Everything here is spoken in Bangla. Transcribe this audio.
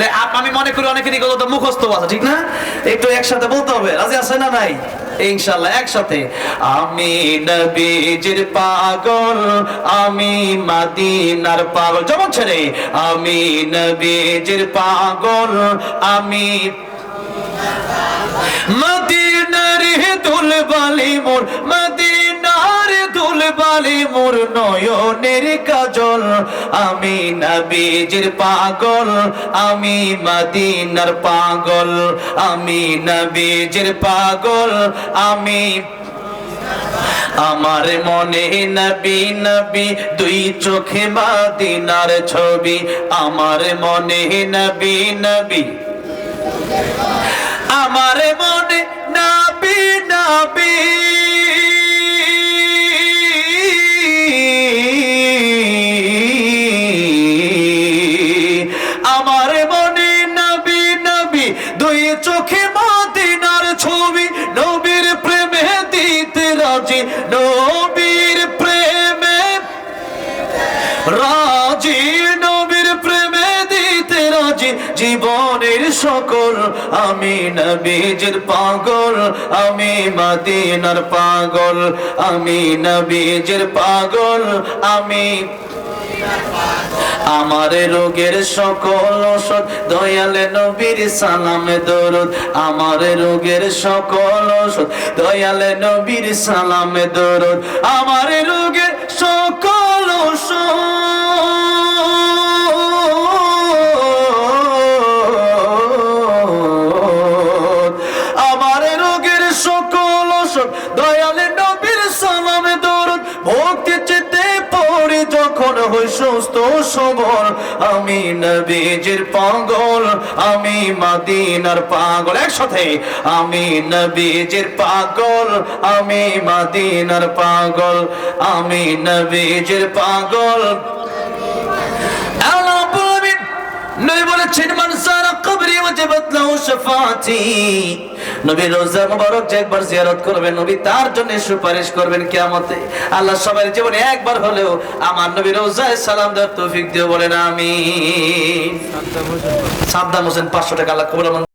তাহলে আমি মনে করি অনেকেরই কথা মুখস্থ আছে, ঠিক না? একটু একসাথে বলতে হবে। রাজি আছে না নাই? ইনশাল্লাহ একসাথে। আমি নবীজির পাগল, আমি মাদিনার পাগল। যেমন ছেড়ে আমি নবীজির পাগল, আমি মদিনার বালি মোর নয়নের কাজল। আমি নবীজির পাগল, আমি মদিনার পাগল। আমি নবীজির পাগল, আমি আমার মনে নবী নবী, দুই চোখে মাদিনার ছবি। আমার মনে নবী নবী। দুই চোখে মদিনার ছবি, নবীর প্রেমে দিতে রাজি, নবীর প্রেমে রাজি, নবীর প্রেমে দিতে রাজি জীবনের সকল, আমি নবীজের পাগল, আমি মদিনার পাগল, আমি নবীজের পাগল, আমি আমার রোগের সকল ওষুধ, দয়ালে নবীর সালামে, দরুদ। আমার রোগের সকল ওষুধ, দয়ালে নবীর সালামে, দরুদ। আমার রোগের সকল সকল ওষুধ দয়ালে নবীর সালামে দরুদ, ভক্তি চিত্তে পড়ে যখন হই সুস্থ সবল। আমি নবীজির পাগল, আমি মাদিনার পাগল। একসাথে, আমি নবীজির পাগল, আমি মাদিনার পাগল, আমি নবীজির পাগল। লাহু নবী রোজা মোবারক যে একবার জিয়ারত করবেন, নবী তার জন্য সুপারিশ করবেন কিয়ামতে। আল্লাহ সবার জীবনে একবার হলেও আমার নবী রোজায় সালাম দেওয়ার তৌফিক দিও বলেন আমি সাদ্দাম হোসেন 500 টাকা আল্লাহ কবুল